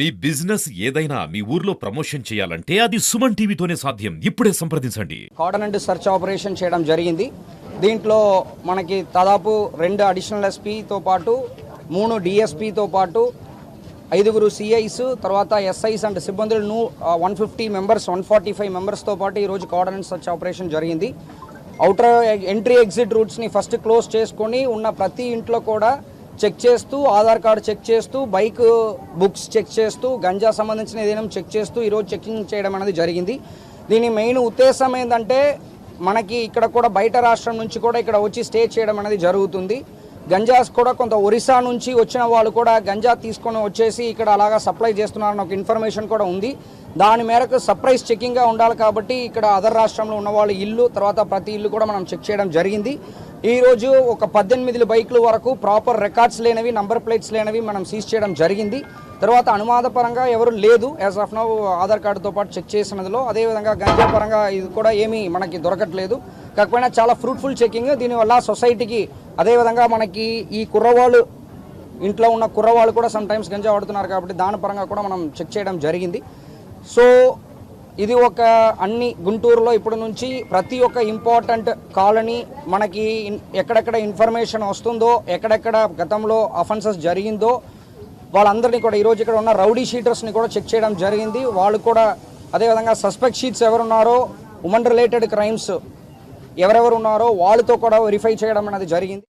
మీ business ఏదైనా మీ ఊర్లో promotion చేయాలంటే అది సుమన్ టీవీతోనే సాధ్యం. ఇప్పుడే సంప్రదించండి. కాటన్ సెర్చ్ ఆపరేషన్ చేయడం జరిగింది. దీంట్లో మనకి దాదాపు రెండు అడిషనల్ ఎస్పీతో పాటు మూడు డిఎస్పీతో పాటు ఐదుగురు సిఐస్ తర్వాత SIs and సిబ్బందులను one fifty members one forty five మెంబర్స్తో పాటు ఈరోజు కాటన్ సెర్చ్ ఆపరేషన్ జరిగింది. అవుటర్ ఎంట్రీ ఎగ్జిట్ రూట్స్ని ఫస్ట్ క్లోజ్ చేసుకొని ఉన్న ప్రతి ఇంట్లో కూడా చెక్ చేస్తూ ఆధార్ కార్డు చెక్ చేస్తూ బైక్ బుక్స్ చెక్ చేస్తూ గంజా సంబంధించిన ఏదైనా చెక్ చేస్తూ ఈరోజు చెకింగ్ చేయడం అనేది జరిగింది. దీని మెయిన్ ఉద్దేశం ఏంటంటే మనకి ఇక్కడ కూడా బయట రాష్ట్రం నుంచి కూడా ఇక్కడ వచ్చి స్టే చేయడం అనేది జరుగుతుంది. గంజాస్ కూడా కొంత ఒరిస్సా నుంచి వచ్చిన వాళ్ళు కూడా గంజా తీసుకొని వచ్చేసి ఇక్కడ అలాగా సప్లై చేస్తున్నారని ఒక ఇన్ఫర్మేషన్ కూడా ఉంది. దాని మేరకు సర్ప్రైజ్ చెకింగ్గా ఉండాలి కాబట్టి ఇక్కడ అదర్ రాష్ట్రంలో ఉన్న వాళ్ళ ఇల్లు తర్వాత ప్రతి ఇల్లు కూడా మనం చెక్ చేయడం జరిగింది. ఈరోజు ఒక పద్దెనిమిది బైకుల వరకు ప్రాపర్ రికార్డ్స్ లేనివి నంబర్ ప్లేట్స్ లేనివి మనం సీజ్ చేయడం జరిగింది. తర్వాత అనుమాదపరంగా ఎవరు లేదు యాజ్ ఆఫ్ నౌ ఆధార్ కార్డుతో పాటు చెక్ చేసినదిలో. అదేవిధంగా గంజా పరంగా ఇది కూడా ఏమీ మనకి దొరకట్లేదు. కాకపోయినా చాలా ఫ్రూట్ఫుల్ చెకింగ్ దీనివల్ల సొసైటీకి అదేవిధంగా మనకి ఈ కుర్రవాళ్ళు ఇంట్లో ఉన్న కుర్రవాళ్ళు కూడా సమ్ టైమ్స్ గంజా వాడుతున్నారు కాబట్టి దాని పరంగా కూడా మనం చెక్ చేయడం జరిగింది. సో ఇది ఒక అన్ని గుంటూరులో ఇప్పటి నుంచి ప్రతి ఒక్క ఇంపార్టెంట్ కాలనీ మనకి ఎక్కడెక్కడ ఇన్ఫర్మేషన్ వస్తుందో ఎక్కడెక్కడ గతంలో అఫెన్సెస్ జరిగిందో వాళ్ళందరినీ కూడా ఈరోజు ఇక్కడ ఉన్న రౌడీ షీటర్స్ని కూడా చెక్ చేయడం జరిగింది. వాళ్ళు కూడా అదేవిధంగా సస్పెక్ట్ షీట్స్ ఎవరున్నారో ఉమెన్ రిలేటెడ్ క్రైమ్స్ ఎవరెవరు ఉన్నారో వాళ్ళతో కూడా వెరిఫై చేయడం అనేది జరిగింది.